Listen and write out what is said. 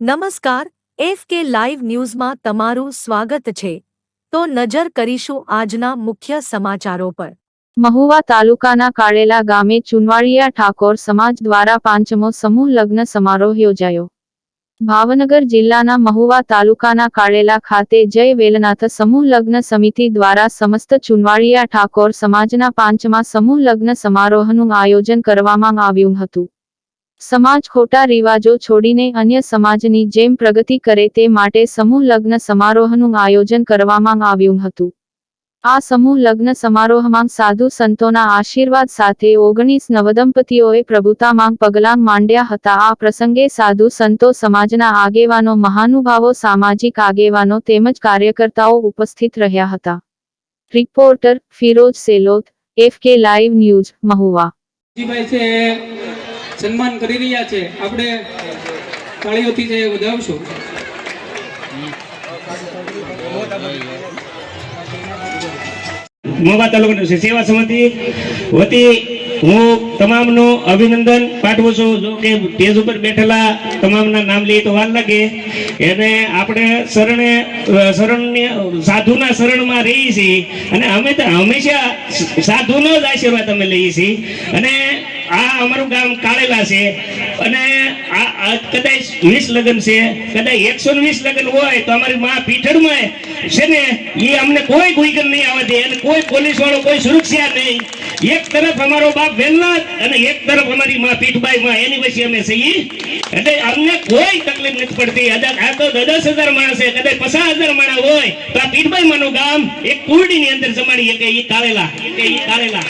નમસ્કાર, F K live ન્યૂઝમાં તમારું સ્વાગત છે. તો નજર કરીશું આજના મુખ્ય સમાચારો પર. મહુવા તાલુકાના કાળેલા ગામે ચુનવાડિયા ઠાકોર સમાજ દ્વારા પાંચમો સમૂહ લગ્ન સમારોહ યોજાયો. ભાવનગર જિલ્લાના મહુવા તાલુકાના કાળેલા ખાતે જય વેલનાથ સમૂહ લગ્ન સમિતિ દ્વારા સમસ્ત ચુનવાડિયા ઠાકોર સમાજના પાંચમા સમૂહ લગ્ન સમારોહનું આયોજન કરવામાં આવ્યું હતું. સમાજ ખોટા રિવાજો છોડીને અન્ય સમાજની જેમ પ્રગતિ કરે તે માટે સમૂહ લગ્ન સમારોહનું આયોજન કરવામાં આવ્યું હતું. આ સમૂહ લગ્ન સમારોહમાં સાધુ સંતોના આશીર્વાદ સાથે ઓગણીસ નવદંપતીઓએ પ્રભુતામાં પગલાં માંડ્યા હતા. આ પ્રસંગે સાધુ સંતો સમાજના આગેવાનો, મહાનુભાવો, સામાજિક આગેવાનો તેમજ કાર્યકર્તાઓ ઉપસ્થિત રહ્યા હતા. Reporter Firoj Selot, F K live news, Mahuva. સન્માન કરી રહ્યા છે. આપણે તાળીઓથી જે વધાવશું. મોવા તાલુકાની સેવા સમિતિ વતી હું તમામનો અભિનંદન પાઠવું છું. જો કે સ્ટેજ ઉપર બેઠેલા તમામના નામ લઈએ તો વાર લાગે. એને આપણે શરણે શરણ સાધુના શરણમાં રહીએ છીએ. અને અમે તો હંમેશા સાધુનો જ આશીર્વાદ અમે લઈએ છીએ. અને આ અમારું ગામ કાળેલા છે. અને આ કદાચ વીસ લગ્ન છે, કદાચ એકસો વીસ લગ્ન હોય તો અમારી માં પીઠળમાં છે ને એ અમને કોઈ ગુઈગર નહીં આવે અને કોઈ પોલીસ વાળો કોઈ સુરક્ષા નહીં. એક તરફ અમારો બાપ વેલનાથ અને એક તરફ અમારી મા પીઠબાઈ માં. એની પછી અમે છીએ. એટલે અમને કોઈ તકલીફ નથી પડતી. આ તો દસ હજાર માણસ છે. કદાચ પચાસ હજાર માણસ હોય તો આ પીઠબાઈ માનું ગામ એક કુરડી ની અંદર જમાડીએ કે એ કાળેલા. કે એ કાળેલા.